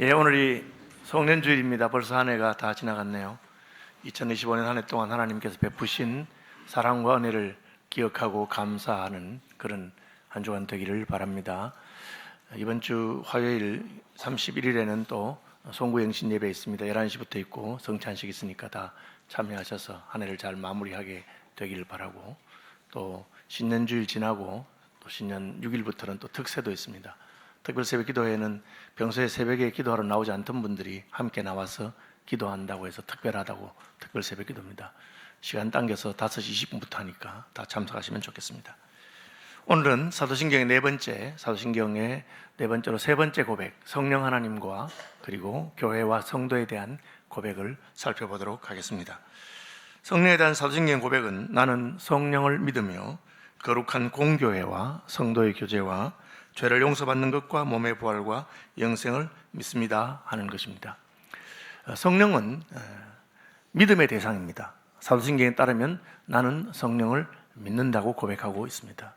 예, 오늘이 송년주일입니다. 벌써 한 해가 다 지나갔네요. 2025년 한 해 동안 하나님께서 베푸신 사랑과 은혜를 기억하고 감사하는 그런 한 주간 되기를 바랍니다. 이번 주 화요일 31일에는 또 송구영신 예배 있습니다. 11시부터 있고 성찬식 있으니까 다 참여하셔서 한 해를 잘 마무리하게 되기를 바라고 또 신년주일 지나고 또 신년 6일부터는 또 특세도 있습니다. 특별 새벽 기도회는 평소에 새벽에 기도하러 나오지 않던 분들이 함께 나와서 기도한다고 해서 특별하다고 특별 새벽 기도입니다. 시간 당겨서 5시 20분부터 하니까 다 참석하시면 좋겠습니다. 오늘은 사도신경의 네 번째, 사도신경의 네 번째로 세 번째 고백, 성령 하나님과 그리고 교회와 성도에 대한 고백을 살펴보도록 하겠습니다. 성령에 대한 사도신경 고백은 나는 성령을 믿으며 거룩한 공교회와 성도의 교제와 죄를 용서받는 것과 몸의 부활과 영생을 믿습니다 하는 것입니다. 어, 성령은 어, 믿음의 대상입니다. 사도신경에 따르면 나는 성령을 믿는다고 고백하고 있습니다.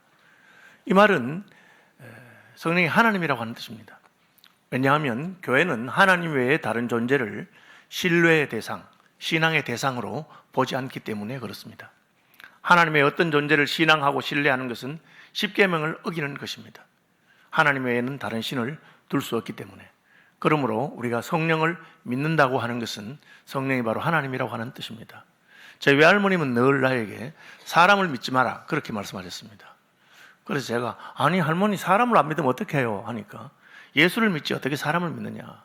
이 말은 에, 성령이 하나님이라고 하는 뜻입니다. 왜냐하면 교회는 하나님 외에 다른 존재를 신뢰의 대상, 신앙의 대상으로 보지 않기 때문에 그렇습니다. 하나님의 어떤 존재를 신앙하고 신뢰하는 것은 십계명을 어기는 것입니다. 하나님 외에는 다른 신을 둘 수 없기 때문에 그러므로 우리가 성령을 믿는다고 하는 것은 성령이 바로 하나님이라고 하는 뜻입니다. 제 외할머님은 늘 나에게 사람을 믿지 마라 그렇게 말씀하셨습니다. 그래서 제가 아니 할머니 사람을 안 믿으면 어떻게 해요 하니까 예수를 믿지 어떻게 사람을 믿느냐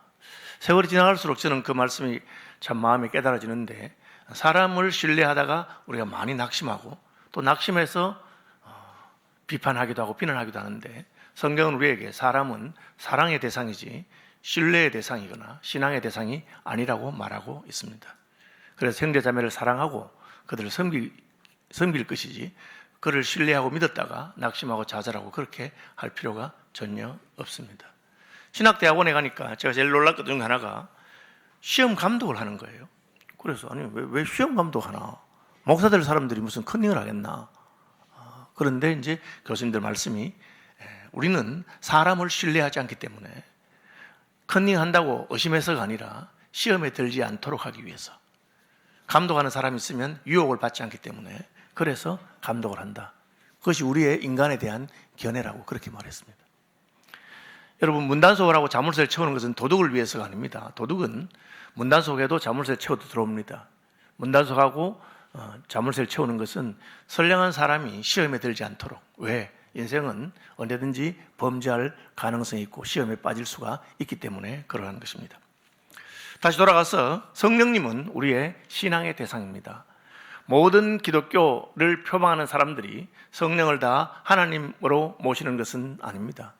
세월이 지나갈수록 저는 그 말씀이 참 마음에 깨달아지는데 사람을 신뢰하다가 우리가 많이 낙심하고 또 낙심해서 어, 비판하기도 하고 비난하기도 하는데 성경은 우리에게 사람은 사랑의 대상이지 신뢰의 대상이거나 신앙의 대상이 아니라고 말하고 있습니다. 그래서 형제 자매를 사랑하고 그들을 섬기, 섬길 것이지 그를 신뢰하고 믿었다가 낙심하고 좌절하고 그렇게 할 필요가 전혀 없습니다. 신학대학원에 가니까 제가 제일 놀랐던 중 하나가 시험 감독을 하는 거예요. 그래서 아니 왜, 왜 시험 감독하나? 목사들 사람들이 무슨 컨닝을 하겠나? 아, 그런데 이제 교수님들 말씀이 에, 우리는 사람을 신뢰하지 않기 때문에 컨닝한다고 의심해서가 아니라 시험에 들지 않도록 하기 위해서 감독하는 사람이 있으면 유혹을 받지 않기 때문에 그래서 감독을 한다. 그것이 우리의 인간에 대한 견해라고 그렇게 말했습니다. 여러분 문단속을 하고 자물쇠를 채우는 것은 도둑을 위해서가 아닙니다. 도둑은 문단 속에도 자물쇠 채워도 들어옵니다. 문단 속하고 어, 자물쇠를 채우는 것은 선량한 사람이 시험에 들지 않도록 왜 인생은 언제든지 범죄할 가능성이 있고 시험에 빠질 수가 있기 때문에 그러한 것입니다. 다시 돌아가서 성령님은 우리의 신앙의 대상입니다. 모든 기독교를 표방하는 사람들이 성령을 다 하나님으로 모시는 것은 아닙니다.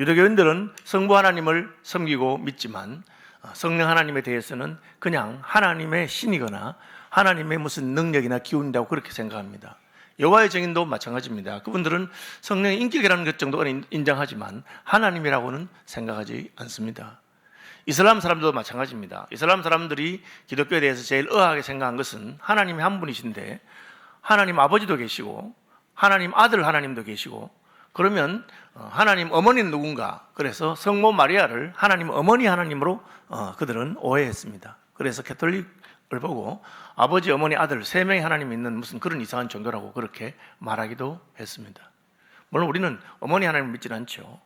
유대교인들은 성부 하나님을 섬기고 믿지만 어, 성령 하나님에 대해서는 그냥 하나님의 신이거나 하나님의 무슨 능력이나 기운이라고 그렇게 생각합니다. 여호와의 증인도 마찬가지입니다. 그분들은 성령의 인격이라는 것 정도는 인정하지만 하나님이라고는 생각하지 않습니다. 이슬람 사람들도 마찬가지입니다. 이슬람 사람들이 기독교에 대해서 제일 의아하게 생각한 것은 하나님이 한 분이신데 하나님 아버지도 계시고 하나님 아들 하나님도 계시고 그러면 어, 하나님 어머니는 누군가? 그래서 성모 마리아를 하나님 어머니 하나님으로 어, 그들은 오해했습니다. 그래서 캐톨릭을 보고 아버지, 어머니, 아들 세 명의 하나님 있는 무슨 그런 이상한 종교라고 그렇게 말하기도 했습니다. 물론 우리는 어머니 하나님을 믿지는 않죠.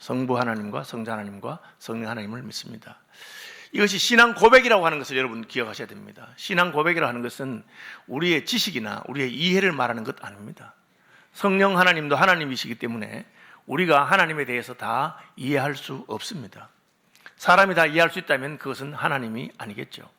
성부 하나님과 성자 하나님과 성령 하나님을 믿습니다. 이것이 신앙 고백이라고 하는 것을 여러분 기억하셔야 됩니다. 신앙 고백이라고 하는 것은 우리의 지식이나 우리의 이해를 말하는 것 아닙니다. 성령 하나님도 하나님이시기 때문에 우리가 하나님에 대해서 다 이해할 수 없습니다. 사람이 다 이해할 수 있다면 그것은 하나님이 아니겠죠.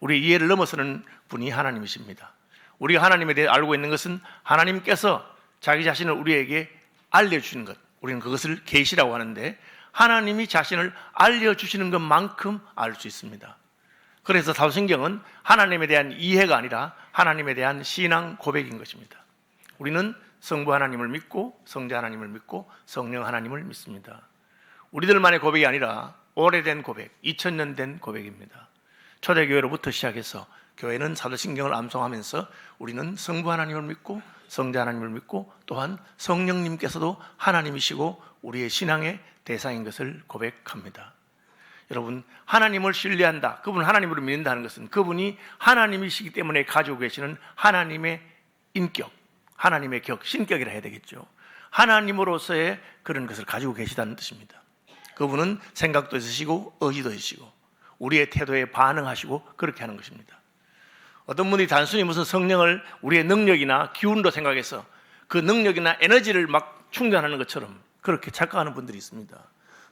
우리 이해를 넘어서는 분이 하나님이십니다. 우리가 하나님에 대해 알고 있는 것은 하나님께서 자기 자신을 우리에게 알려주시는 것. 우리는 그것을 계시라고 하는데 하나님이 자신을 알려주시는 것만큼 알 수 있습니다. 그래서 사도신경은 하나님에 대한 이해가 아니라 하나님에 대한 신앙 고백인 것입니다. 우리는 성부 하나님을 믿고 성자 하나님을 믿고 성령 하나님을 믿습니다. 우리들만의 고백이 아니라 오래된 고백, 2000년 된 고백입니다. 초대교회로부터 시작해서 교회는 사도신경을 암송하면서 우리는 성부 하나님을 믿고 성자 하나님을 믿고 또한 성령님께서도 하나님이시고 우리의 신앙의 대상인 것을 고백합니다. 여러분 하나님을 신뢰한다. 그분 하나님으로 믿는다는 것은 그분이 하나님이시기 때문에 가지고 계시는 하나님의 인격, 하나님의 격, 신격이라 해야 되겠죠. 하나님으로서의 그런 것을 가지고 계시다는 뜻입니다. 그분은 생각도 있으시고 의지도 있으시고 우리의 태도에 반응하시고 그렇게 하는 것입니다. 어떤 분이 단순히 무슨 성령을 우리의 능력이나 기운으로 생각해서 그 능력이나 에너지를 막 충전하는 것처럼 그렇게 착각하는 분들이 있습니다.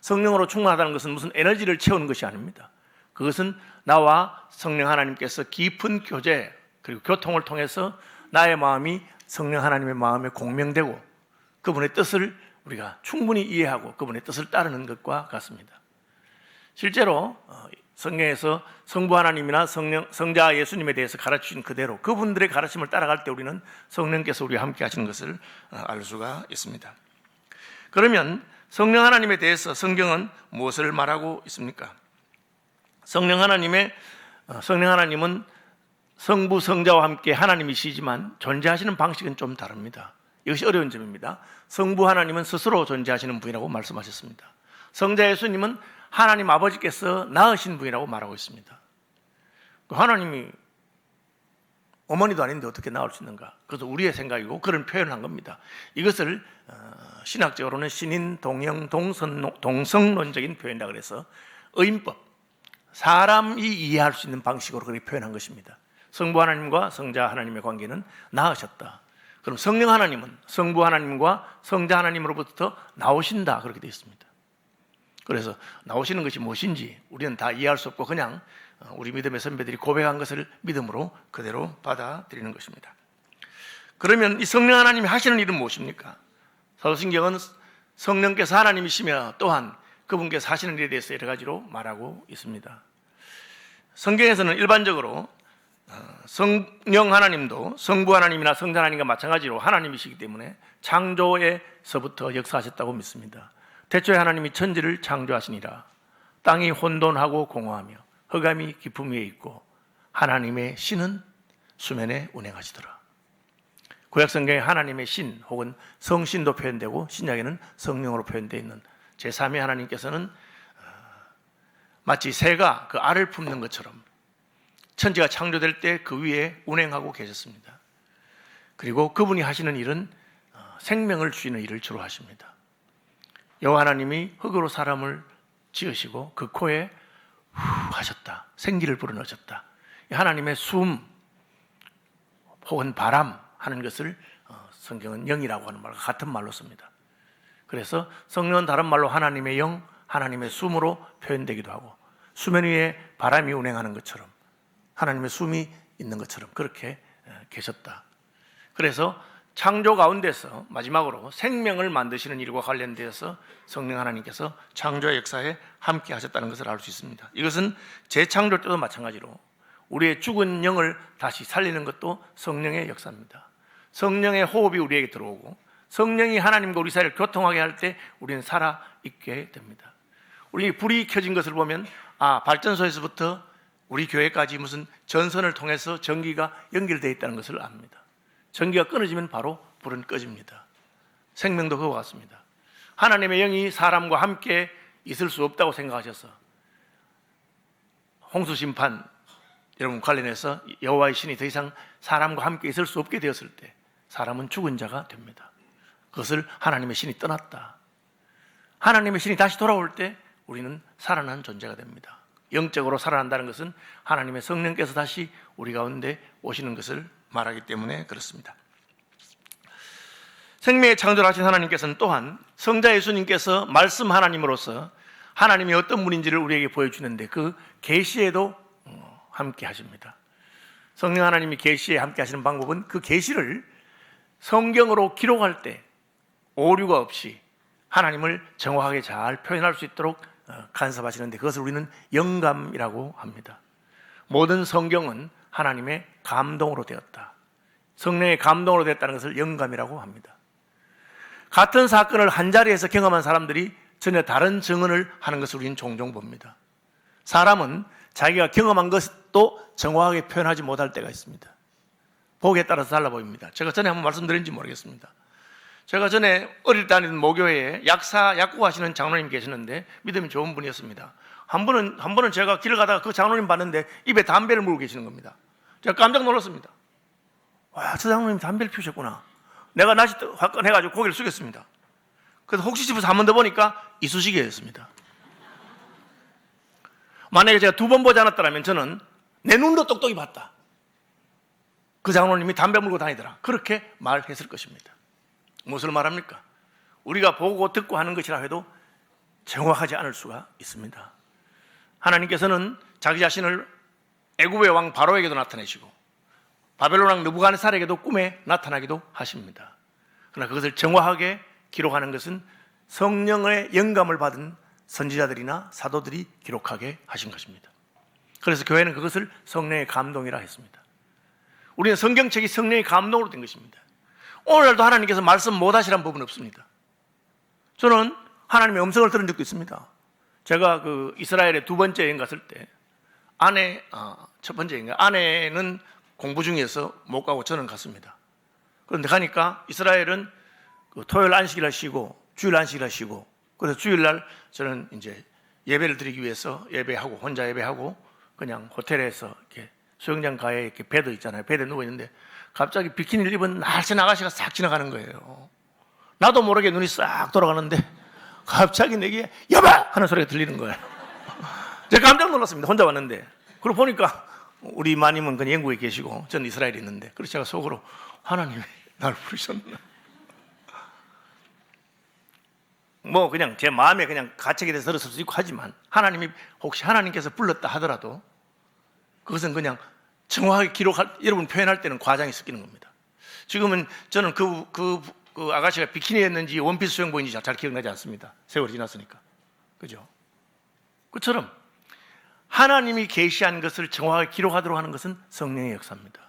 성령으로 충만하다는 것은 무슨 에너지를 채우는 것이 아닙니다. 그것은 나와 성령 하나님께서 깊은 교제 그리고 교통을 통해서 나의 마음이 성령 하나님의 마음에 공명되고 그분의 뜻을 우리가 충분히 이해하고 그분의 뜻을 따르는 것과 같습니다. 실제로 어, 성경에서 성부 하나님이나 성령, 성자 예수님에 대해서 가르치신 그대로 그분들의 가르침을 따라갈 때 우리는 성령께서 우리와 함께 하시는 것을 어, 알 수가 있습니다. 그러면 성령 하나님에 대해서 성경은 무엇을 말하고 있습니까? 성령 하나님의 어, 성령 하나님은 성부 성자와 함께 하나님이시지만 존재하시는 방식은 좀 다릅니다. 이것이 어려운 점입니다. 성부 하나님은 스스로 존재하시는 분이라고 말씀하셨습니다. 성자 예수님은 하나님 아버지께서 낳으신 분이라고 말하고 있습니다. 그 하나님이 어머니도 아닌데 어떻게 나올 수 있는가? 그래서 우리의 생각이고 그런 표현을 한 겁니다. 이것을 어, 신학적으로는 신인 동형 동선 동성론적인 표현이라 그래서 의인법 사람이 이해할 수 있는 방식으로 그렇게 표현한 것입니다. 성부 하나님과 성자 하나님의 관계는 나으셨다. 그럼 성령 하나님은 성부 하나님과 성자 하나님으로부터 나오신다 그렇게 되어 있습니다. 그래서 나오시는 것이 무엇인지 우리는 다 이해할 수 없고 그냥 어, 우리 믿음의 선배들이 고백한 것을 믿음으로 그대로 받아들이는 것입니다. 그러면 이 성령 하나님이 하시는 일은 무엇입니까? 사도신경은 성령께서 하나님이시며 또한 그분께서 하시는 일에 대해서 여러 가지로 말하고 있습니다. 성경에서는 일반적으로 어, 성령 하나님도 성부 하나님이나 성자 하나님과 마찬가지로 하나님이시기 때문에 창조에서부터 역사하셨다고 믿습니다. 대초에 하나님이 천지를 창조하시니라 땅이 혼돈하고 공허하며 흑암이 깊음 위에 있고 하나님의 신은 수면에 운행하시더라. 구약 성경에 하나님의 신 혹은 성신도 표현되고 신약에는 성령으로 표현되어 있는 제3의 하나님께서는 어, 마치 새가 그 알을 품는 것처럼 천지가 창조될 때 그 위에 운행하고 계셨습니다. 그리고 그분이 하시는 일은 어, 생명을 주시는 일을 주로 하십니다. 여호와 하나님이 흙으로 사람을 지으시고 그 코에 후 하셨다. 생기를 불어넣으셨다. 하나님의 숨 혹은 바람 하는 것을 어, 성경은 영이라고 하는 말과 같은 말로 씁니다. 그래서 성령은 다른 말로 하나님의 영, 하나님의 숨으로 표현되기도 하고 수면 위에 바람이 운행하는 것처럼 하나님의 숨이 있는 것처럼 그렇게 계셨다. 그래서 창조 가운데서 마지막으로 생명을 만드시는 일과 관련되어서 성령 하나님께서 창조 역사에 함께 하셨다는 것을 알 수 있습니다. 이것은 재창조 때도 마찬가지로 우리의 죽은 영을 다시 살리는 것도 성령의 역사입니다. 성령의 호흡이 우리에게 들어오고 성령이 하나님과 우리 사이를 교통하게 할 때 우리는 살아 있게 됩니다. 우리 불이 켜진 것을 보면 아 발전소에서부터 우리 교회까지 무슨 전선을 통해서 전기가 연결되어 있다는 것을 압니다. 전기가 끊어지면 바로 불은 꺼집니다. 생명도 그와 같습니다. 하나님의 영이 사람과 함께 있을 수 없다고 생각하셔서 홍수 심판 여러분 관련해서 여호와의 신이 더 이상 사람과 함께 있을 수 없게 되었을 때 사람은 죽은 자가 됩니다. 그것을 하나님의 신이 떠났다. 하나님의 신이 다시 돌아올 때 우리는 살아난 존재가 됩니다. 영적으로 살아난다는 것은 하나님의 성령께서 다시 우리 가운데 오시는 것을 말하기 때문에 그렇습니다. 생명의 창조를 하신 하나님께서는 또한 성자 예수님께서 말씀 하나님으로서 하나님이 어떤 분인지를 우리에게 보여주는데 그 계시에도 어, 함께 하십니다. 성령 하나님이 계시에 함께 하시는 방법은 그 계시를 성경으로 기록할 때 오류가 없이 하나님을 정확하게 잘 표현할 수 있도록 어, 간섭하시는데 그것을 우리는 영감이라고 합니다. 모든 성경은 하나님의 감동으로 되었다. 성령의 감동으로 되었다는 것을 영감이라고 합니다. 같은 사건을 한 자리에서 경험한 사람들이 전혀 다른 증언을 하는 것을 우리는 종종 봅니다. 사람은 자기가 경험한 것도 정확하게 표현하지 못할 때가 있습니다. 복에 따라서 달라 보입니다. 제가 전에 한번 말씀드린지 모르겠습니다. 제가 전에 어릴 때 다니던 모교회에 약사, 약국 하시는 장로님 계시는데 믿음이 좋은 분이었습니다. 한 번은 한 번은 제가 길 가다가 그 장로님 봤는데 입에 담배를 물고 계시는 겁니다. 제가 깜짝 놀랐습니다. 와, 저 장로님 담배를 피우셨구나. 내가 다시 화끈해가지고 고개를 숙였습니다. 그래서 혹시 싶어서 한 번 더 보니까 이쑤시개였습니다. 만약에 제가 두 번 보지 않았더라면 저는 내 눈도 똑똑히 봤다. 그 장로님이 담배 물고 다니더라. 그렇게 말했을 것입니다. 무엇을 말합니까? 우리가 보고 듣고 하는 것이라 해도 정확하지 않을 수가 있습니다. 하나님께서는 자기 자신을 애굽의 왕 바로에게도 나타내시고 바벨론 왕 느부갓네살에게도 꿈에 나타나기도 하십니다. 그러나 그것을 정확하게 기록하는 것은 성령의 영감을 받은 선지자들이나 사도들이 기록하게 하신 것입니다. 그래서 교회는 그것을 성령의 감동이라 했습니다. 우리는 성경책이 성령의 감동으로 된 것입니다. 오늘날도 하나님께서 말씀 못 하시라는 부분 없습니다. 저는 하나님의 음성을 들은 적도 있습니다. 제가 그 이스라엘에 두 번째 여행 갔을 때 아내 아, 첫 번째 여행 아내는 공부 중이어서 못 가고 저는 갔습니다. 그런데 가니까 이스라엘은 그 토요일 안식일을 쉬고 주일 안식일을 쉬고 그래서 주일날 저는 이제 예배를 드리기 위해서 예배하고 혼자 예배하고 그냥 호텔에서 이렇게 수영장 가에 이렇게 베드 있잖아요. 베드에 누워 있는데 갑자기 비키니를 입은 날쌘 아가씨가 싹 지나가는 거예요. 나도 모르게 눈이 싹 돌아가는데 갑자기 내게 여보 하는 소리가 들리는 거예요. 제가 깜짝 놀랐습니다. 혼자 왔는데 그러고 보니까 우리 마님은 그냥 영국에 계시고 저는 이스라엘에 있는데 그래서 제가 속으로 하나님이 날 부르셨나 뭐 그냥 제 마음에 그냥 가책이 돼서 들었을 수도 있고 하지만 하나님이 혹시 하나님께서 불렀다 하더라도 그것은 그냥 정확하게 기록할 여러분 표현할 때는 과장이 섞이는 겁니다. 지금은 저는 그, 그, 그 아가씨가 비키니였는지 원피스 수영복인지 잘 기억나지 않습니다. 세월이 지났으니까. 그죠? 그처럼 하나님이 계시한 것을 정확하게 기록하도록 하는 것은 성령의 역사입니다.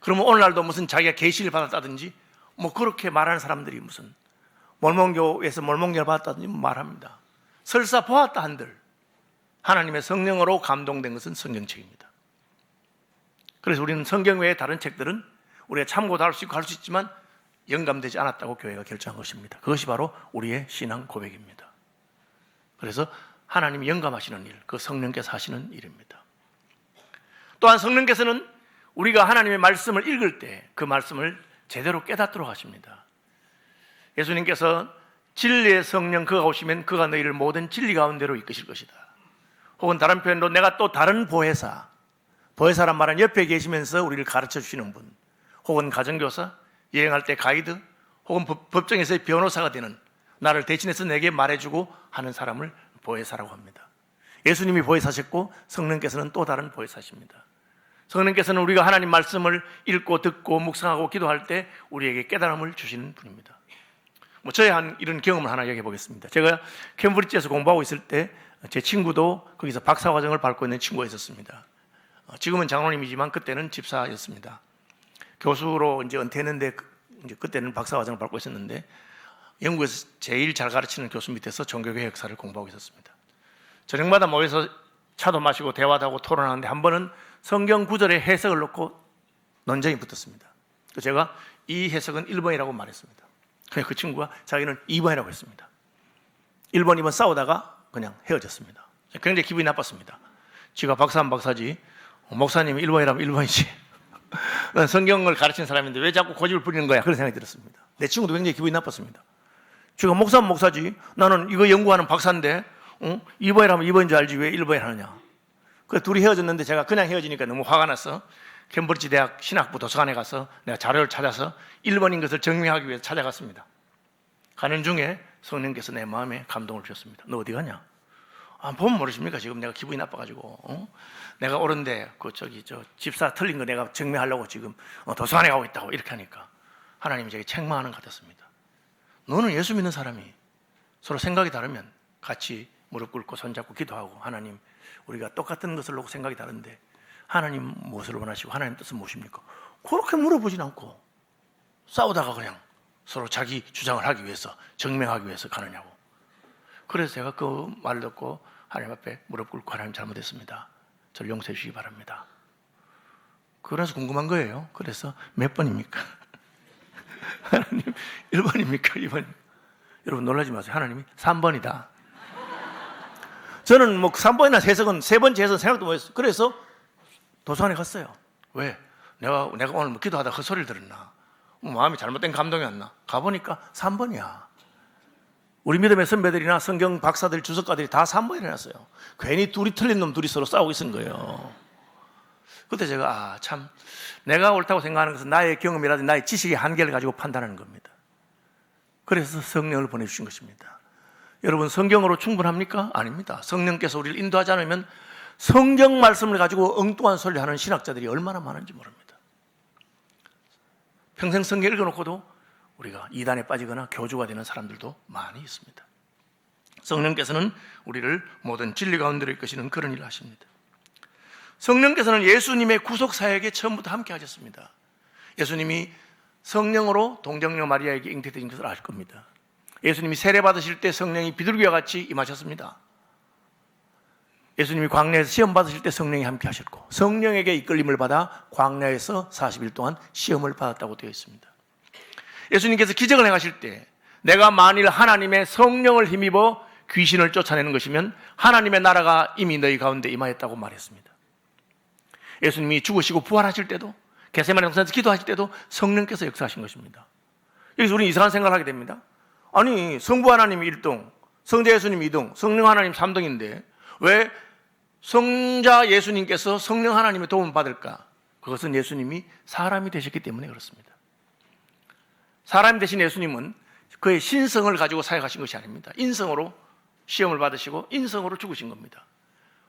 그러면 오늘날도 무슨 자기가 계시를 받았다든지 뭐 그렇게 말하는 사람들이 무슨 몰몬교에서 몰몬교를 받았다든지 말합니다. 설사 보았다 한들 하나님의 성령으로 감동된 것은 성경책입니다. 그래서 우리는 성경 외의 다른 책들은 우리가 참고도 할 수 있고 할 수 있지만 영감되지 않았다고 교회가 결정한 것입니다. 그것이 바로 우리의 신앙 고백입니다. 그래서 하나님이 영감하시는 일, 그 성령께서 하시는 일입니다. 또한 성령께서는 우리가 하나님의 말씀을 읽을 때 그 말씀을 제대로 깨닫도록 하십니다. 예수님께서 진리의 성령 그가 오시면 그가 너희를 모든 진리 가운데로 이끄실 것이다. 혹은 다른 표현도 내가 또 다른 보혜사, 보혜사란 말은 옆에 계시면서 우리를 가르쳐 주시는 분, 혹은 가정교사, 여행할 때 가이드, 혹은 법- 법정에서의 변호사가 되는 나를 대신해서 내게 말해주고 하는 사람을 보혜사라고 합니다. 예수님이 보혜사셨고 성령께서는 또 다른 보혜사십니다. 성령께서는 우리가 하나님 말씀을 읽고 듣고 묵상하고 기도할 때 우리에게 깨달음을 주시는 분입니다. 뭐 저의 한 이런 경험을 하나 얘기해 보겠습니다. 제가 캠브리지에서 공부하고 있을 때 제 친구도 거기서 박사 과정을 밟고 있는 친구가 있었습니다. 어, 지금은 장로님이지만 그때는 집사였습니다. 교수로 이제 은퇴했는데 그- 이제 그때는 박사 과정을 밟고 있었는데 영국에서 제일 잘 가르치는 교수 밑에서 종교계 역사를 공부하고 있었습니다. 저녁마다 모여서 차도 마시고 대화도 하고 토론하는데 한 번은 성경 구절의 해석을 놓고 논쟁이 붙었습니다. 그래서 제가 이 해석은 1번이라고 말했습니다. 그냥 그 친구가 자기는 2번이라고 했습니다. 1번, 2번 싸우다가 그냥 헤어졌습니다. 굉장히 기분이 나빴습니다. 지가 박사는 박사지, 어, 목사님이 1번이라면 1번이지. 난 성경을 가르치는 사람인데 왜 자꾸 고집을 부리는 거야? 그런 생각이 들었습니다. 내 친구도 굉장히 기분이 나빴습니다. 지가 목사는 목사지, 나는 이거 연구하는 박사인데, 어? 2번이라면 2번인 줄 알지 왜 1번이 하느냐. 그 둘이 헤어졌는데 제가 그냥 헤어지니까 너무 화가 나서 캠브리지 대학 신학부 도서관에 가서 내가 자료를 찾아서 1번인 것을 증명하기 위해서 찾아갔습니다. 가는 중에 성령께서 내 마음에 감동을 주셨습니다. 너 어디 가냐? 아, 보면 모르십니까? 지금 내가 기분이 나빠가지고 어? 내가 옳은데 그 저기 저 집사 틀린 거 내가 증명하려고 지금 어, 도서관에 가고 있다고 이렇게 하니까 하나님이 제게 책망하는 것 같았습니다. 너는 예수 믿는 사람이 서로 생각이 다르면 같이 무릎 꿇고 손잡고 기도하고 하나님 우리가 똑같은 것을 놓고 생각이 다른데 하나님 무엇을 원하시고 하나님 뜻은 무엇입니까? 그렇게 물어보진 않고 싸우다가 그냥 서로 자기 주장을 하기 위해서 증명하기 위해서 가느냐고. 그래서 제가 그 말을 듣고 하나님 앞에 무릎 꿇고 하나님 잘못했습니다. 저를 용서해 주시기 바랍니다. 그래서 궁금한 거예요. 그래서 몇 번입니까? 하나님 1번입니까? 2번? 여러분 놀라지 마세요. 하나님이 3번이다. 저는 뭐 3번이나 해석은 세 번째 해석 생각도 못했어요. 그래서 도서관에 갔어요. 왜? 내가 내가 오늘 뭐 기도하다 그 소리를 들었나? 뭐 마음이 잘못된 감동이 왔나? 가보니까 3번이야. 우리 믿음의 선배들이나 성경 박사들, 주석가들이 다 3번이 해놨어요. 괜히 둘이 틀린 놈 둘이 서로 싸우고 있은 거예요. 그때 제가 아, 참 내가 옳다고 생각하는 것은 나의 경험이라든지 나의 지식의 한계를 가지고 판단하는 겁니다. 그래서 성령을 보내주신 것입니다. 여러분 성경으로 충분합니까? 아닙니다. 성령께서 우리를 인도하지 않으면 성경 말씀을 가지고 엉뚱한 소리를 하는 신학자들이 얼마나 많은지 모릅니다. 평생 성경 읽어놓고도 우리가 이단에 빠지거나 교주가 되는 사람들도 많이 있습니다. 성령께서는 우리를 모든 진리 가운데로 이끄시는 그런 일을 하십니다. 성령께서는 예수님의 구속 사역에 처음부터 함께 하셨습니다. 예수님이 성령으로 동정녀 마리아에게 잉태되신 것을 알 겁니다. 예수님이 세례 받으실 때 성령이 비둘기와 같이 임하셨습니다. 예수님이 광야에서 시험 받으실 때 성령이 함께 하셨고 성령에게 이끌림을 받아 광야에서 40일 동안 시험을 받았다고 되어 있습니다. 예수님께서 기적을 행하실 때 내가 만일 하나님의 성령을 힘입어 귀신을 쫓아내는 것이면 하나님의 나라가 이미 너희 가운데 임하였다고 말했습니다. 예수님이 죽으시고 부활하실 때도 게세마네 동산에서 기도하실 때도 성령께서 역사하신 것입니다. 여기서 우리는 이상한 생각을 하게 됩니다. 아니 성부 하나님이 1등, 성자 예수님 2등, 성령 하나님 3등인데 왜 성자 예수님께서 성령 하나님의 도움을 받을까? 그것은 예수님이 사람이 되셨기 때문에 그렇습니다. 사람 대신 예수님은 그의 신성을 가지고 사역하신 것이 아닙니다. 인성으로 시험을 받으시고 인성으로 죽으신 겁니다.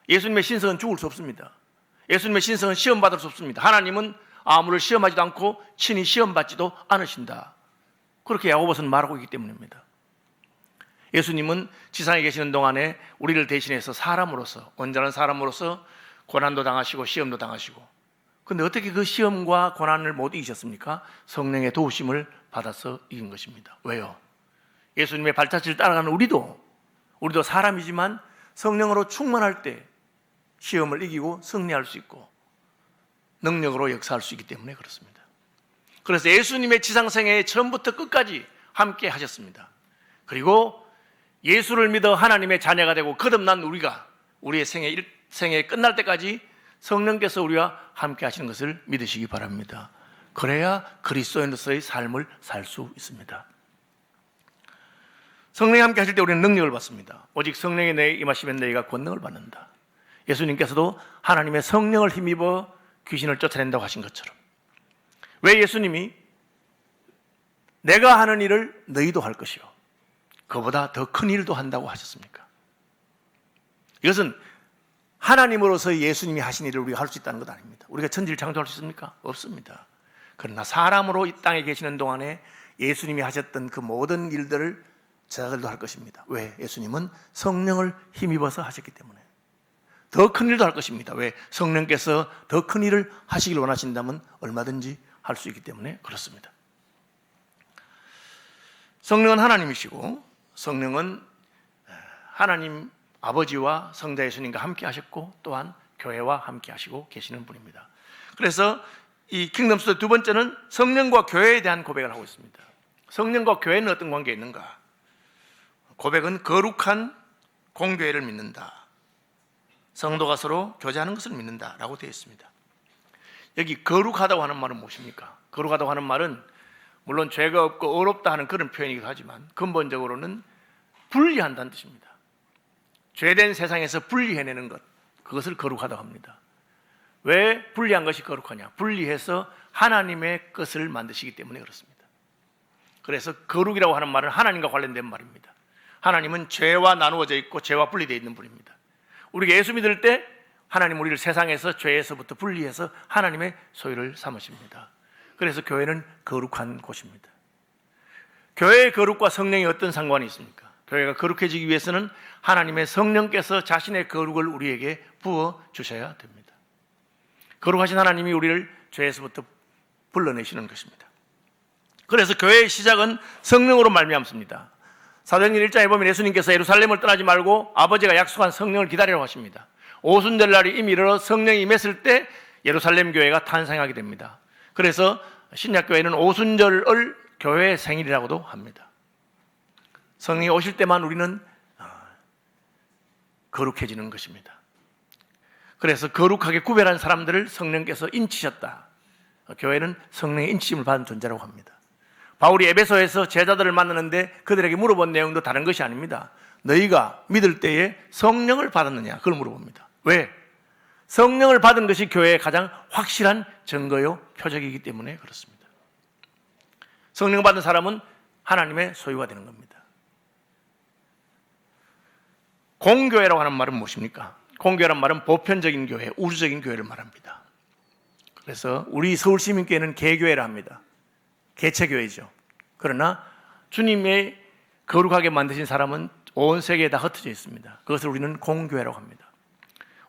예수님의 신성은 죽을 수 없습니다. 예수님의 신성은 시험 받을 수 없습니다. 하나님은 아무를 시험하지도 않고 친히 시험 받지도 않으신다. 그렇게 야고보서는 말하고 있기 때문입니다. 예수님은 지상에 계시는 동안에 우리를 대신해서 사람으로서 온전한 사람으로서 고난도 당하시고 시험도 당하시고 근데 어떻게 그 시험과 고난을 못 이기셨습니까? 성령의 도우심을 받아서 이긴 것입니다. 왜요? 예수님의 발자취를 따라가는 우리도 우리도 사람이지만 성령으로 충만할 때 시험을 이기고 승리할 수 있고 능력으로 역사할 수 있기 때문에 그렇습니다. 그래서 예수님의 지상생애에 처음부터 끝까지 함께 하셨습니다. 그리고 예수를 믿어 하나님의 자녀가 되고 거듭난 우리가 우리의 생애 일- 생애 끝날 때까지 성령께서 우리와 함께 하시는 것을 믿으시기 바랍니다. 그래야 그리스도인으로서의 삶을 살 수 있습니다. 성령이 함께 하실 때 우리는 능력을 받습니다. 오직 성령이 내에 임하시면 너희가 권능을 받는다. 예수님께서도 하나님의 성령을 힘입어 귀신을 쫓아낸다고 하신 것처럼 왜 예수님이 내가 하는 일을 너희도 할 것이요 그보다 더 큰 일도 한다고 하셨습니까? 이것은 하나님으로서 예수님이 하신 일을 우리가 할 수 있다는 것 아닙니다. 우리가 천지를 창조할 수 있습니까? 없습니다. 그러나 사람으로 이 땅에 계시는 동안에 예수님이 하셨던 그 모든 일들을 제자들도 할 것입니다. 왜? 예수님은 성령을 힘입어서 하셨기 때문에. 더 큰 일도 할 것입니다. 왜? 성령께서 더 큰 일을 하시길 원하신다면 얼마든지 할 수 있기 때문에 그렇습니다. 성령은 하나님이시고 성령은 하나님 아버지와 성자 예수님과 함께 하셨고 또한 교회와 함께 하시고 계시는 분입니다. 그래서 이 킹덤 스토리 두 번째는 성령과 교회에 대한 고백을 하고 있습니다. 성령과 교회는 어떤 관계가 있는가? 고백은 거룩한 공교회를 믿는다. 성도가 서로 교제하는 것을 믿는다라고 되어 있습니다. 여기 거룩하다고 하는 말은 무엇입니까? 거룩하다고 하는 말은 물론 죄가 없고 어렵다 하는 그런 표현이기도 하지만 근본적으로는 분리한다는 뜻입니다. 죄된 세상에서 분리해내는 것 그것을 거룩하다고 합니다. 왜 분리한 것이 거룩하냐? 분리해서 하나님의 것을 만드시기 때문에 그렇습니다. 그래서 거룩이라고 하는 말은 하나님과 관련된 말입니다. 하나님은 죄와 나누어져 있고 죄와 분리되어 있는 분입니다. 우리가 예수 믿을 때 하나님 우리를 세상에서 죄에서부터 분리해서 하나님의 소유를 삼으십니다. 그래서 교회는 거룩한 곳입니다. 교회의 거룩과 성령이 어떤 상관이 있습니까? 교회가 거룩해지기 위해서는 하나님의 성령께서 자신의 거룩을 우리에게 부어 주셔야 됩니다. 거룩하신 하나님이 우리를 죄에서부터 불러내시는 것입니다. 그래서 교회의 시작은 성령으로 말미암습니다. 사도행전 1장에 보면 예수님께서 예루살렘을 떠나지 말고 아버지가 약속한 성령을 기다리라고 하십니다. 오순절 날이 이미 이르러 성령이 임했을 때 예루살렘 교회가 탄생하게 됩니다. 그래서 신약 교회는 오순절을 교회의 생일이라고도 합니다. 성령이 오실 때만 우리는 아, 거룩해지는 것입니다. 그래서 거룩하게 구별한 사람들을 성령께서 인치셨다. 교회는 성령의 인치심을 받은 존재라고 합니다. 바울이 에베소에서 제자들을 만나는데 그들에게 물어본 내용도 다른 것이 아닙니다. 너희가 믿을 때에 성령을 받았느냐? 그걸 물어봅니다. 왜? 성령을 받은 것이 교회의 가장 확실한 증거요 표적이기 때문에 그렇습니다. 성령 받은 사람은 하나님의 소유가 되는 겁니다. 공교회라고 하는 말은 무엇입니까? 공교회란 말은 보편적인 교회, 우주적인 교회를 말합니다. 그래서 우리 서울 시민교회는 개교회라 합니다. 개체교회죠. 그러나 주님의 거룩하게 만드신 사람은 온 세계에 다 흩어져 있습니다. 그것을 우리는 공교회라고 합니다.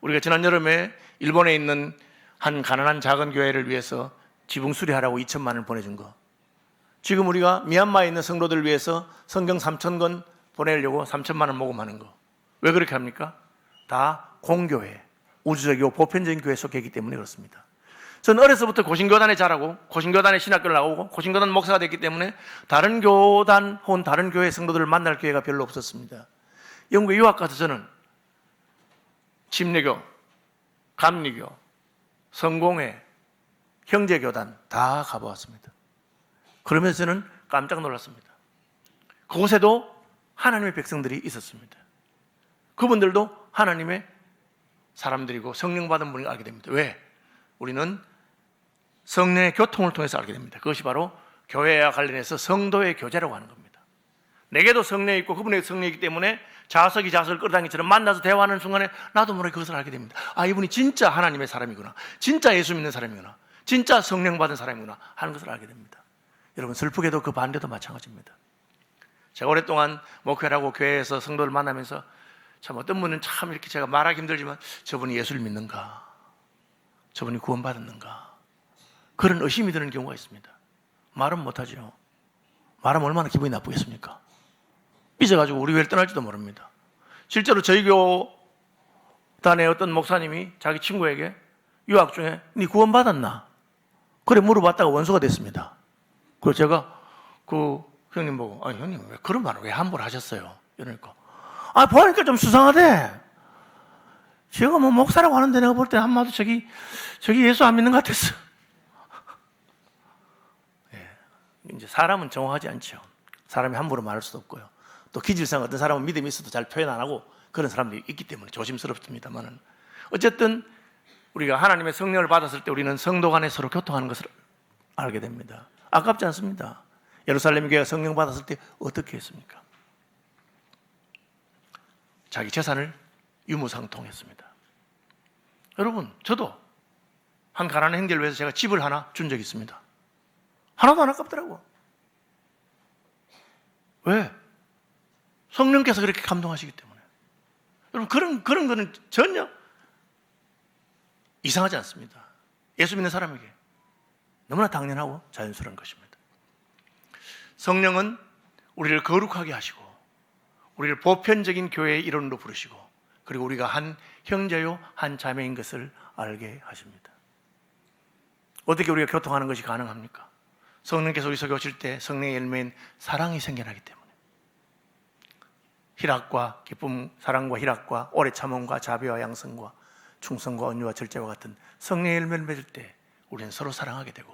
우리가 지난 여름에 일본에 있는 한 가난한 작은 교회를 위해서 지붕 수리하라고 2천만 원을 보내준 거. 지금 우리가 미얀마에 있는 성도들을 위해서 성경 3천 권 보내려고 3천만 원 모금하는 거. 왜 그렇게 합니까? 다 공교회, 우주적이고 보편적인 교회에 속해 있기 때문에 그렇습니다. 저는 어려서부터 고신교단에 자라고 고신교단에 신학교를 나오고 고신교단 목사가 됐기 때문에 다른 교단 혹은 다른 교회 성도들을 만날 기회가 별로 없었습니다. 영국에 유학 가서 저는 침례교, 감리교, 성공회, 형제교단 다 가보았습니다. 그러면서 저는 깜짝 놀랐습니다. 그곳에도 하나님의 백성들이 있었습니다. 그분들도 하나님의 사람들이고 성령 받은 분을 알게 됩니다. 왜? 우리는 성령의 교통을 통해서 알게 됩니다. 그것이 바로 교회와 관련해서 성도의 교제라고 하는 겁니다. 내게도 성령이 있고 그분의 성령이 있기 때문에 자석이 자석을 끌어당기처럼 만나서 대화하는 순간에 나도 모르게 그것을 알게 됩니다. 아, 이분이 진짜 하나님의 사람이구나. 진짜 예수 믿는 사람이구나. 진짜 성령 받은 사람이구나. 하는 것을 알게 됩니다. 여러분, 슬프게도 그 반대도 마찬가지입니다. 제가 오랫동안 목회라고 교회에서 성도를 만나면서 참 어떤 분은 참 이렇게 제가 말하기 힘들지만 저분이 예수를 믿는가? 저분이 구원받았는가? 그런 의심이 드는 경우가 있습니다. 말은 못하죠. 말하면 얼마나 기분이 나쁘겠습니까? 삐져가지고 우리 교회를 떠날지도 모릅니다. 실제로 저희 교단의 어떤 목사님이 자기 친구에게 유학 중에 네 구원받았나? 그래 물어봤다가 원수가 됐습니다. 그래서 제가 그 형님 보고 아니 형님 왜 그런 말을 왜 함부로 하셨어요? 이러니까 아 보니까 좀 수상하대. 제가 뭐 목사라고 하는데 내가 볼 때 한마디 저기 저기 예수 안 믿는 것 같았어. 예, 이제 사람은 정확하지 않죠. 사람이 함부로 말할 수도 없고요. 또 기질상 어떤 사람은 믿음이 있어도 잘 표현 안 하고 그런 사람들이 있기 때문에 조심스럽습니다만은 어쨌든 우리가 하나님의 성령을 받았을 때 우리는 성도 간에 서로 교통하는 것을 알게 됩니다. 아깝지 않습니다. 예루살렘 교회가 성령 받았을 때 어떻게 했습니까? 자기 재산을 유무상통했습니다. 여러분, 저도 한 가난한 형제를 위해서 제가 집을 하나 준 적이 있습니다. 하나도 안 아깝더라고. 왜? 성령께서 그렇게 감동하시기 때문에. 여러분, 그런, 그런 거는 전혀 이상하지 않습니다. 예수 믿는 사람에게 너무나 당연하고 자연스러운 것입니다. 성령은 우리를 거룩하게 하시고, 우리를 보편적인 교회의 일원으로 부르시고, 그리고 우리가 한 형제요, 한 자매인 것을 알게 하십니다. 어떻게 우리가 교통하는 것이 가능합니까? 성령께서 우리 속에 오실 때 성령의 열매인 사랑이 생겨나기 때문에. 희락과 기쁨, 사랑과 희락과 오래 참음과 자비와 양성과 충성과 언유와 절제와 같은 성령의 열매를 맺을 때 우리는 서로 사랑하게 되고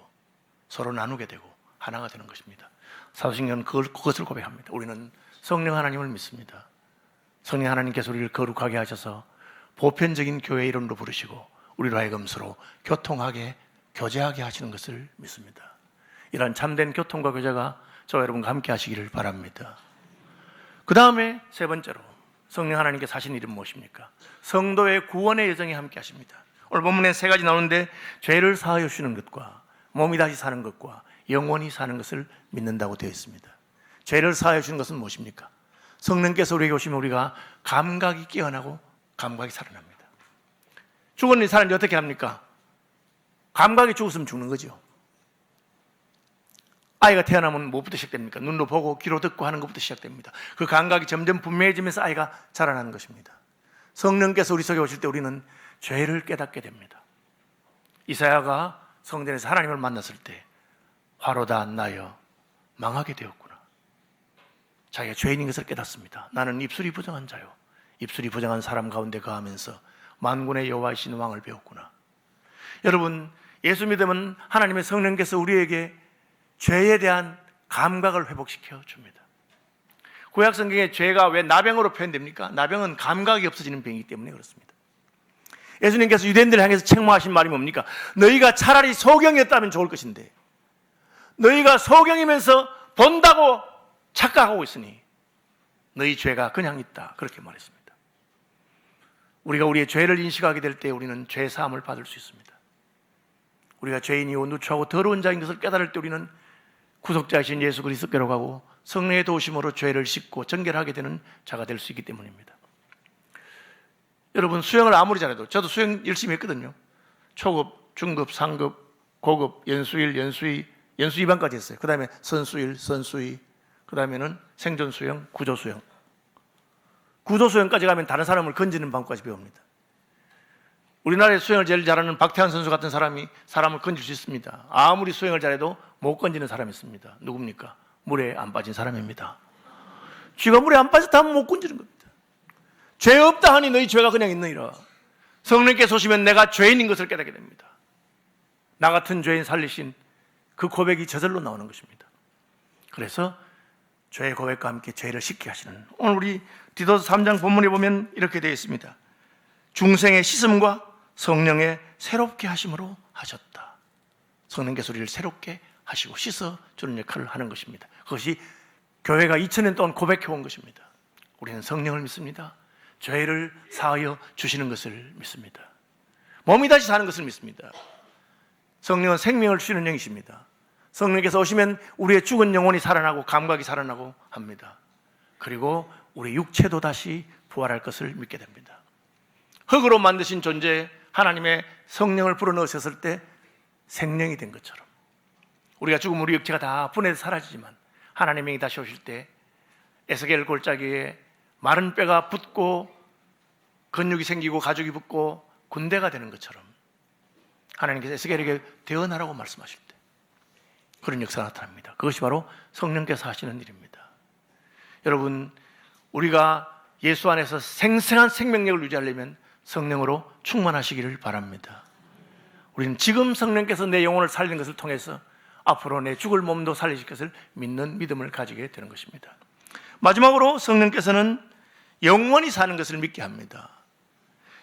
서로 나누게 되고 하나가 되는 것입니다. 사도신경은 그걸, 그것을 고백합니다. 우리는 성령 하나님을 믿습니다. 성령 하나님께서 우리를 거룩하게 하셔서 보편적인 교회 이름으로 부르시고 우리로 하여금 서로 교통하게 교제하게 하시는 것을 믿습니다. 이러한 참된 교통과 교제가 저와 여러분과 함께 하시기를 바랍니다. 그 다음에 세 번째로 성령 하나님께서 하신 일은 무엇입니까? 성도의 구원의 여정에 함께 하십니다. 오늘 본문에 세 가지 나오는데 죄를 사하여 주시는 것과 몸이 다시 사는 것과 영원히 사는 것을 믿는다고 되어 있습니다. 죄를 사하여 주는 것은 무엇입니까? 성령께서 우리에게 오시면 우리가 감각이 깨어나고 감각이 살아납니다. 죽은 사람이 어떻게 합니까? 감각이 죽었으면 죽는 거죠. 아이가 태어나면 뭐부터 시작됩니까? 눈으로 보고 귀로 듣고 하는 것부터 시작됩니다. 그 감각이 점점 분명해지면서 아이가 자라나는 것입니다. 성령께서 우리 속에 오실 때 우리는 죄를 깨닫게 됩니다. 이사야가 성전에서 하나님을 만났을 때 화로다 안 나여 망하게 되었구나. 자기가 죄인인 것을 깨닫습니다. 나는 입술이 부정한 자요. 입술이 부정한 사람 가운데 거하면서 만군의 여호와이신 왕을 배웠구나. 여러분 예수 믿으면 하나님의 성령께서 우리에게 죄에 대한 감각을 회복시켜 줍니다. 구약 성경에 죄가 왜 나병으로 표현됩니까? 나병은 감각이 없어지는 병이기 때문에 그렇습니다. 예수님께서 유대인들을 향해서 책망하신 말이 뭡니까? 너희가 차라리 소경이었다면 좋을 것인데 너희가 소경이면서 본다고 착각하고 있으니 너희 죄가 그냥 있다. 그렇게 말했습니다. 우리가 우리의 죄를 인식하게 될 때 우리는 죄 사함을 받을 수 있습니다. 우리가 죄인이고 누추하고 더러운 자인 것을 깨달을 때 우리는 구속자이신 예수 그리스도께로 가고 성령의 도우심으로 죄를 씻고 정결하게 되는 자가 될 수 있기 때문입니다. 여러분 수영을 아무리 잘해도 저도 수영 열심히 했거든요. 초급, 중급, 상급, 고급, 연수일, 연수위, 연수 2반까지 했어요. 그 다음에 선수일, 선수위, 그 다음에는 생존 수영, 구조 수영. 구조 수영까지 가면 다른 사람을 건지는 방법까지 배웁니다. 우리나라에 수영을 제일 잘하는 박태환 선수 같은 사람이 사람을 건질 수 있습니다. 아무리 수영을 잘해도 못 건지는 사람이 있습니다. 누굽니까? 물에 안 빠진 사람입니다. 쥐가 물에 안 빠졌다면 못 건지는 겁니다. 죄 없다 하니 너희 죄가 그냥 있느니라. 성령께서 오시면 내가 죄인인 것을 깨닫게 됩니다. 나 같은 죄인 살리신 그 고백이 저절로 나오는 것입니다. 그래서 죄의 고백과 함께 죄를 씻게 하시는 오늘 우리 디도서 3장 본문에 보면 이렇게 되어 있습니다. 중생의 씻음과 성령의 새롭게 하심으로 하셨다. 성령께서 우리를 새롭게 하시고 씻어 주는 역할을 하는 것입니다. 그것이 교회가 2000년 동안 고백해 온 것입니다. 우리는 성령을 믿습니다. 죄를 사하여 주시는 것을 믿습니다. 몸이 다시 사는 것을 믿습니다. 성령은 생명을 주시는 영이십니다. 성령께서 오시면 우리의 죽은 영혼이 살아나고 감각이 살아나고 합니다. 그리고 우리 육체도 다시 부활할 것을 믿게 됩니다. 흙으로 만드신 존재 하나님의 성령을 불어넣으셨을 때 생명이 된 것처럼 우리가 죽으면 우리 육체가 다 분해서 사라지지만 하나님의 영이 다시 오실 때 에스겔 골짜기에 마른 뼈가 붙고 근육이 생기고 가죽이 붙고 군대가 되는 것처럼 하나님께서 에스겔에게 대언하라고 말씀하실 때 그런 역사가 나타납니다. 그것이 바로 성령께서 하시는 일입니다. 여러분, 우리가 예수 안에서 생생한 생명력을 유지하려면 성령으로 충만하시기를 바랍니다. 우리는 지금 성령께서 내 영혼을 살리는 것을 통해서 앞으로 내 죽을 몸도 살리실 것을 믿는 믿음을 가지게 되는 것입니다. 마지막으로 성령께서는 영원히 사는 것을 믿게 합니다.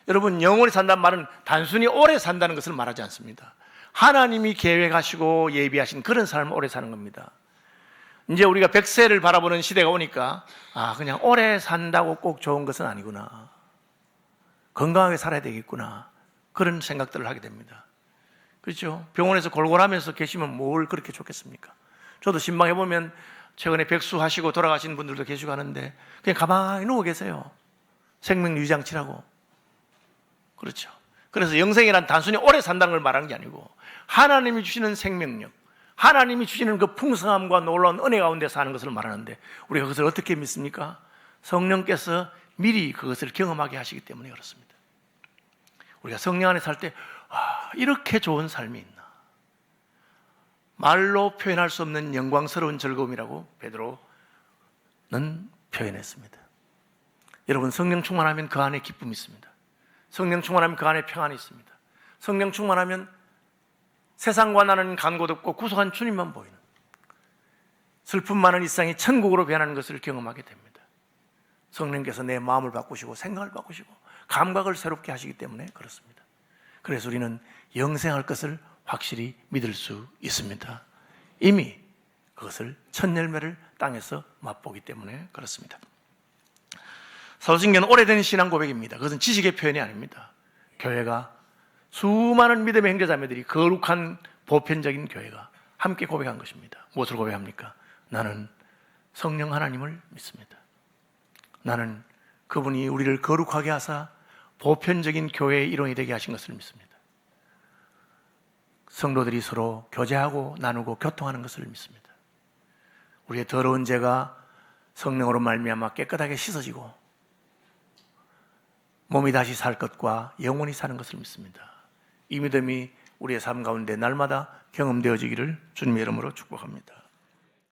여러분, 영원히 산다는 말은 단순히 오래 산다는 것을 말하지 않습니다. 하나님이 계획하시고 예비하신 그런 삶을 오래 사는 겁니다. 이제 우리가 백세를 바라보는 시대가 오니까 아 그냥 오래 산다고 꼭 좋은 것은 아니구나. 건강하게 살아야 되겠구나. 그런 생각들을 하게 됩니다. 그렇죠? 병원에서 골골하면서 계시면 뭘 그렇게 좋겠습니까? 저도 신방해 보면 최근에 백수하시고 돌아가신 분들도 계시고 하는데 그냥 가만히 누워 계세요. 생명 유장치라고. 그렇죠. 그래서 영생이란 단순히 오래 산다는 걸 말하는 게 아니고 하나님이 주시는 생명력, 하나님이 주시는 그 풍성함과 놀라운 은혜 가운데 사는 것을 말하는데 우리가 그것을 어떻게 믿습니까? 성령께서 미리 그것을 경험하게 하시기 때문에 그렇습니다. 우리가 성령 안에 살 때, 아, 이렇게 좋은 삶이 있나. 말로 표현할 수 없는 영광스러운 즐거움이라고 베드로는 표현했습니다. 여러분, 성령 충만하면 그 안에 기쁨이 있습니다. 성령 충만하면 그 안에 평안이 있습니다. 성령 충만하면 세상과 나는 간곳 없고 구속한 주님만 보이는 슬픔 많은 일상이 천국으로 변하는 것을 경험하게 됩니다. 성령께서 내 마음을 바꾸시고 생각을 바꾸시고 감각을 새롭게 하시기 때문에 그렇습니다. 그래서 우리는 영생할 것을 확실히 믿을 수 있습니다. 이미 그것을 첫 열매를 땅에서 맛보기 때문에 그렇습니다. 사도신경은 오래된 신앙 고백입니다. 그것은 지식의 표현이 아닙니다. 교회가 수많은 믿음의 형제자매들이 거룩한 보편적인 교회가 함께 고백한 것입니다. 무엇을 고백합니까? 나는 성령 하나님을 믿습니다. 나는 그분이 우리를 거룩하게 하사 보편적인 교회의 일원이 되게 하신 것을 믿습니다. 성도들이 서로 교제하고 나누고 교통하는 것을 믿습니다. 우리의 더러운 죄가 성령으로 말미암아 깨끗하게 씻어지고 몸이 다시 살 것과 영원히 사는 것을 믿습니다. 이 믿음이 우리의 삶 가운데 날마다 경험되어지기를 주님의 이름으로 축복합니다.